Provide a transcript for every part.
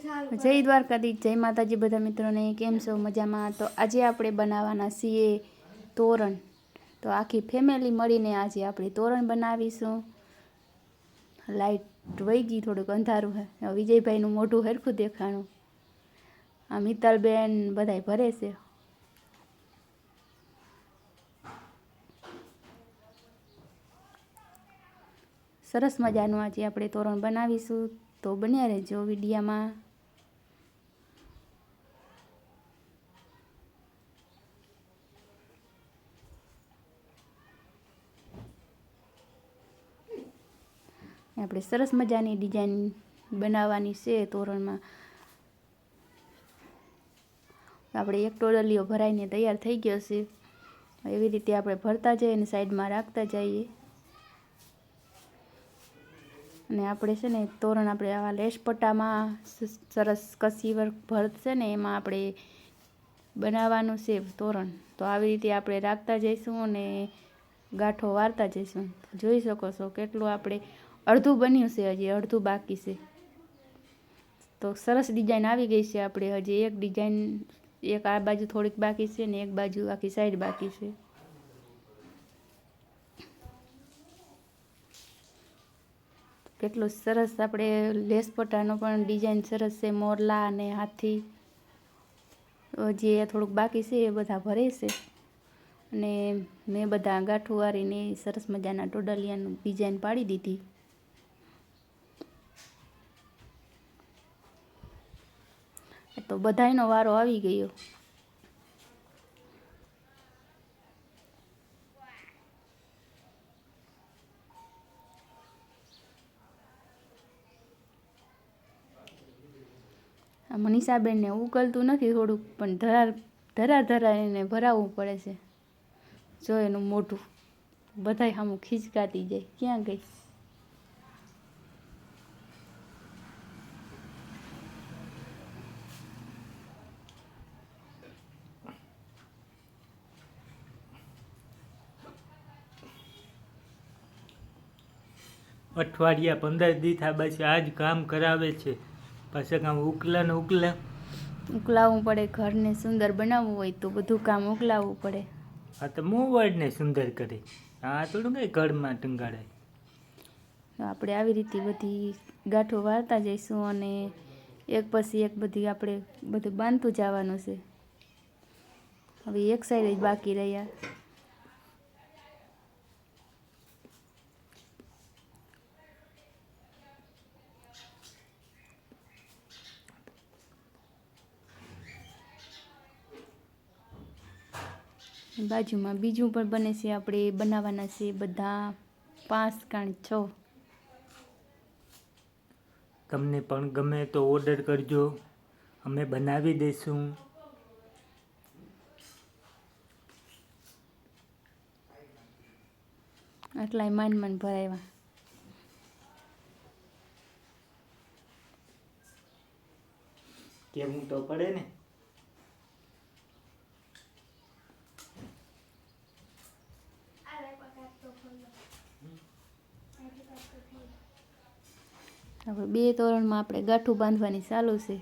જય દ્વારકાધી જય માતાજી બધા મિત્રોને કેમ છો? મજામાં? તો આજે આપણે બનાવવાના છીએ તોરણ. તો આખી ફેમિલી મળીને આજે આપણે તોરણ બનાવીશું. લાઈટ વહી ગઈ થોડુંક અંધારું હે. વિજયભાઈનું મોઢું હરખું દેખાણું. આ મિત્તલબેન બધાય ભરે છે. સરસ મજાનું આજે આપણે તોરણ બનાવીશું. તો બન્યા રહેજો વિડીયામાં. આપણે સરસ મજાની ડિઝાઇન બનાવવાની છે તોરણમાં આપણે એક ટોડલીઓ ભરાઈને તૈયાર થઈ ગયો છે. એવી રીતે આપણે ભરતા જઈએ અને સાઈડમાં રાખતા જઈએ. અને આપણે છે ને તોરણ આપણે આવા લેસપટ્ટામાં સરસ કસી વર્ક ભરત છે ને એમાં આપણે બનાવવાનું છે તોરણ. તો આવી રીતે આપણે રાખતા જઈશું અને ગાંઠો વારતા જઈશું. જોઈ શકો છો કેટલું આપણે અડધું બન્યું છે હજી, અડધું બાકી છે. તો સરસ ડિઝાઇન આવી ગઈ છે આપણે હજી, એક ડિઝાઇન, એક આ બાજુ થોડીક બાકી છે ને એક બાજુ આખી સાઈડ બાકી છે. કેટલું સરસ આપણે લેસ પટ્ટાનો પણ ડિઝાઇન સરસ છે, મોરલા અને હાથી. જે થોડુંક બાકી છે, એ બધા ભરે છે. અને મેં બધા ગાંઠું વારીને સરસ મજાના ટોડલિયાનું ડિઝાઇન પાડી દીધી. તો બધાયનો વારો આવી ગયો. મનીષાબેનને ઉકલતું નથી થોડુંક, પણ ધરા ધરા ધરા એને ભરાવવું પડે છે. જો એનું મોઢું બધાય સામું ખીચકાતી જાય. ક્યાં ગઈ? અઠવાડિયા પંદર દી થયા બસ આ જ કામ કરાવે છે. પાછા કામ ઉકલા ને ઉકલા. ઉકલાવવું પડે ઘરને સુંદર બનાવવું હોય તો બધું કામ ઉકલાવવું પડે. આ તો મોવાડને સુંદર કરે. આ થોડું કઈ ઘરમાં ટંગાડાય આપણે આવી રીતે બધી ગાંઠો વાળતા જઈશું અને એક પછી એક બધી આપણે બધું બાંધતું જવાનું છે. હવે એક સાઈડ જ બાકી રહ્યા. બાજુમાં બીજું પણ બને છે આપણે બનાવવાના છે બધા પાંચ કાણ છ. તમને પણ ગમે તો ઓર્ડર કરજો. અમે બનાવી દઈશું આટલાય માન માન ભરાવ્યા કેવું તો પડે ને? હવે બે તોરણમાં આપણે ગાંઠું બાંધવાની ચાલુ છે.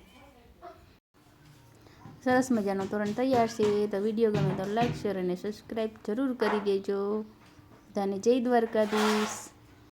સરસ મજાનો તોરણ તૈયાર છે. તો વીડિયો ગમે તો લાઈક, શેર અને સબસ્ક્રાઈબ જરૂર કરી દેજો. બધાને જય દ્વારકાધીશ.